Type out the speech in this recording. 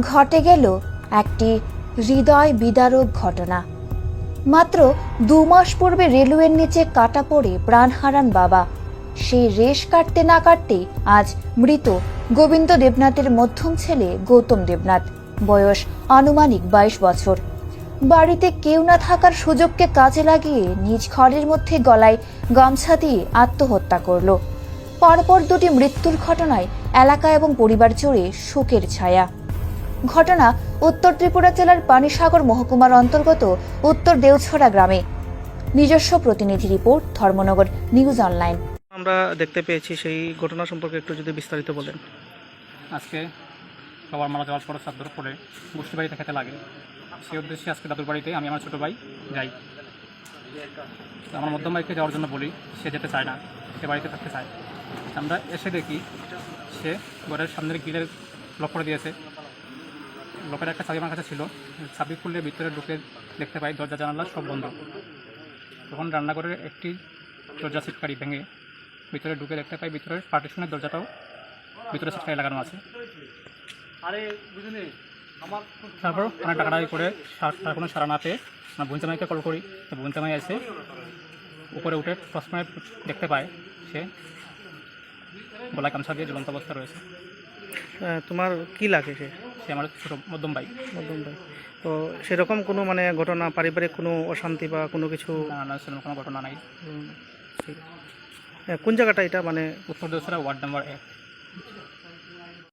ঘটে গেল একটি হৃদয় বিদারক ঘটনা। মাত্র দু মাস পূর্বে রেলওয়ের নিচে কাটা পড়ে প্রাণ হারান বাবা। সেই রেশ কাটতে না কাটতে আজ মৃত গোবিন্দ দেবনাথের মধ্যম ছেলে গৌতম দেবনাথ, বয়স আনুমানিক বাইশ বছর। বাড়িতে কেউ না থাকার সুযোগকে কাজে লাগিয়ে নিজ ঘরের মধ্যে গলায় গামছা দিয়ে আত্মহত্যা করল। পরপর দুটি মৃত্যুর ঘটনায় এলাকা এবং পরিবার জুড়ে শোকের ছায়া। ঘটনা উত্তর ত্রিপুরা জেলার পানিসাগর মহকুমার অন্তর্গত উত্তর দেওছড়া গ্রামে। নিজস্ব প্রতিনিধি রিপোর্ট ধর্মনগর নিউজ অনলাইন। আমরা দেখতে পেয়েছি সেই ঘটনা সম্পর্কে একটু যদি বিস্তারিত বলেন। আজকে বাবার মারা যাওয়ার পর সাত পরে গোষ্ঠী বাড়িতে খেতে লাগে। সেই উদ্দেশ্যে আজকে দাদুর বাড়িতে আমি আমার ছোটো ভাই যাই। আমার মধ্যম ভাইকে যাওয়ার জন্য বলি সে যেতে চায় না সে বাড়িতে থাকতে চায়। আমরা এসে দেখি সে ঘরের সামনের গিলের লক করে দিয়েছে। লোকের একটা চাবি আমার কাছে ছিল। চাবি খুললে ভিতরে ঢুকে দেখতে পাই দরজা জানালা সব বন্ধ। তখন রান্নাঘরের একটি দরজা সিটকারি ভেঙে ভিতরে ঢুকে দেখতে পাই ভিতরের পার্টিশনের দরজাটাও ভিতরে সিটকারি লাগানো আছে। তারপর অনেক টাকাটাকি করে সার- তার কোনো সারা না পেয়ে আমার বোনচামাইকে কল করি। তো বোনচামাই এসে উপরে উঠে সবসময় দেখতে পায় সে। গলায় গামছা দিয়ে ঝুলন্ত অবস্থা রয়েছে। তোমার কি লাগে সে? সে আমার ছোটো মধ্যম ভাই। মধ্যম ভাই। তো সেরকম কোনো মানে ঘটনা পারিবারিক কোনো অশান্তি বা কোনো কিছু? না সেরকম কোনো ঘটনা নাই। ঠিক। কোন জায়গাটা এটা মানে? উত্তর দশরা ওয়ার্ড নাম্বার এক।